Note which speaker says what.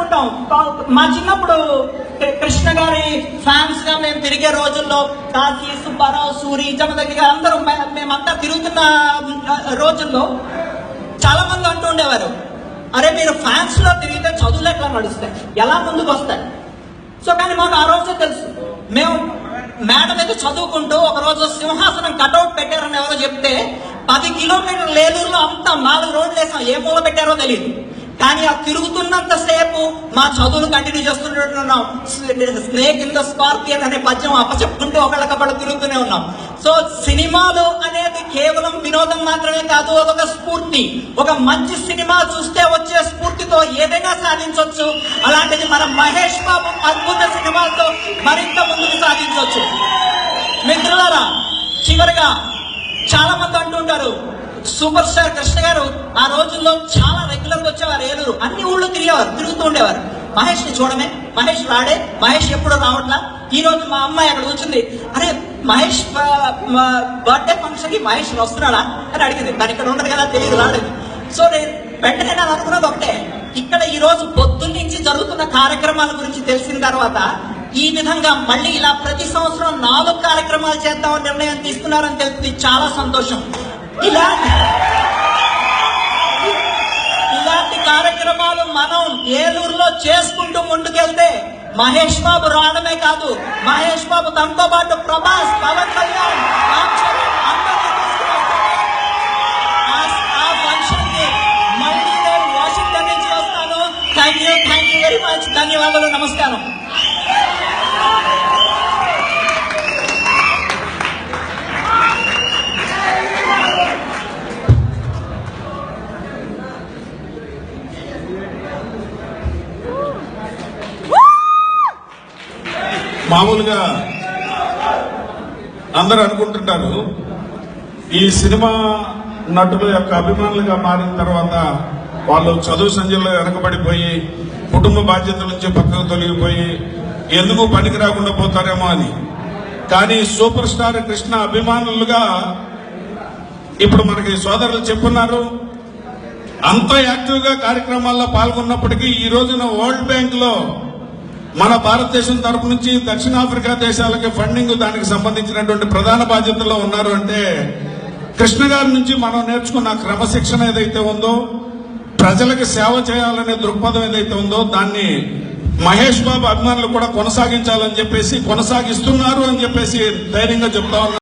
Speaker 1: చూసాం మా చిన్నప్పుడు కృష్ణ గారి ఫ్యాన్స్గా మేము తిరిగే రోజుల్లో కాశీ సుబ్బారావు సూరి జమదగ్గి గారు అందరూ మేమంతా తిరుగుతున్న రోజుల్లో చాలా మంది అంటూ ఉండేవారు. అరే మీరు ఫ్యాన్స్లో తిరిగితే చదువులు ఎట్లా నడుస్తాయి? ఎలా ముందుకు వస్తాయి? సో కానీ మాకు ఆ రోజే తెలుసు. మేము మేడం అయితే చదువుకుంటూ ఒక రోజు సింహాసనం కటౌట్ పెట్టారని ఎవరో చెప్తే పది కిలోమీటర్ల ఏలూరులో అంతా నాలుగు రోడ్లు వేసాం ఏ మూల పెట్టారో తెలియదు కానీ ఆ తిరుగుతున్నంత సేపు మా చదువులు కంటిన్యూ చేస్తుంటున్నాం స్నేక్ ఇన్ ద స్పార్పియన్ అనే పద్యం అప్పచెప్పుకుంటూ ఒకళ్ళకప్పుడు తిరుగుతూనే ఉన్నాం. సో సినిమాలు అనేది కేవలం వినోదం మాత్రమే కాదు అదొక స్ఫూర్తి. ఒక మంచి సినిమా చూస్తే వచ్చే స్ఫూర్తితో ఏదైనా సాధించవచ్చు అలాంటిది మన మహేష్ బాబు అద్భుత సినిమాతో మరింత ముందుకు సాధించవచ్చు మిత్రులారా చివరిగా గారు సూపర్ స్టార్ కృష్ణ గారు ఆ రోజుల్లో చాలా రెగ్యులర్గా వచ్చేవారు ఏలూరు. అన్ని ఊళ్ళో తిరిగేవారు తిరుగుతూ ఉండేవారు. మహేష్ని చూడమే. మహేష్ రాడే. మహేష్ ఎప్పుడు రావట్లా. ఈ రోజు మా అమ్మాయి అక్కడ కూర్చుంది. అరే మహేష్ బర్త్డే ఫంక్షన్కి మహేష్ వస్తున్నాడా? అని అడిగింది. తను ఇక్కడ ఉండదు కదా తెలియదు రాలేదు. సో నేను వెంటనే నేను అనుకున్నది ఒకటే. ఇక్కడ ఈ రోజు పొద్దున్న నుంచి జరుగుతున్న కార్యక్రమాల గురించి తెలిసిన తర్వాత ఈ విధంగా మళ్ళీ ఇలా ప్రతి సంవత్సరం నాలుగు కార్యక్రమాలు చేద్దామని నిర్ణయం తీసుకున్నారని తెలిసింది. చాలా సంతోషం. ఇలాంటి ఇలాంటి కార్యక్రమాలు మనం ఏలూరులో చేసుకుంటూ ముందుకెళ్తే మహేష్ బాబు రావడమే కాదు మహేష్ బాబు తనతో పాటు ప్రభాస్ పవన్ కళ్యాణ్ ఆ- function Washington thank you thank you very much. ధన్యవాదాలు నమస్కారం.
Speaker 2: మామూలుగా అందరూ అనుకుంటుంటారు ఈ సినిమా నటుల యొక్క అభిమానులుగా మారిన తర్వాత వాళ్ళు చదువు సంధ్యలో వెనకబడిపోయి కుటుంబ బాధ్యతల నుంచి పక్కకు తొలగిపోయి ఎందుకు పనికి రాకుండా పోతారేమో అని. కానీ సూపర్ స్టార్ కృష్ణ అభిమానులుగా ఇప్పుడు మనకి సోదరులు చెప్పున్నారు అంత యాక్టివ్గా కార్యక్రమాల్లో పాల్గొన్నప్పటికీ ఈ రోజున వరల్డ్ బ్యాంక్లో మన భారతదేశం తరపు నుంచి దక్షిణాఫ్రికా దేశాలకి ఫండింగ్ దానికి సంబంధించినటువంటి ప్రధాన బాధ్యతల్లో ఉన్నారు అంటే కృష్ణ గారి నుంచి మనం నేర్చుకున్న క్రమశిక్షణ ఏదైతే ఉందో ప్రజలకు సేవ చేయాలనే దృక్పథం ఏదైతే ఉందో దాన్ని మహేష్ బాబు అభిమానులు కూడా కొనసాగించాలని చెప్పేసి కొనసాగిస్తున్నారు అని చెప్పేసి ధైర్యంగా చెప్తా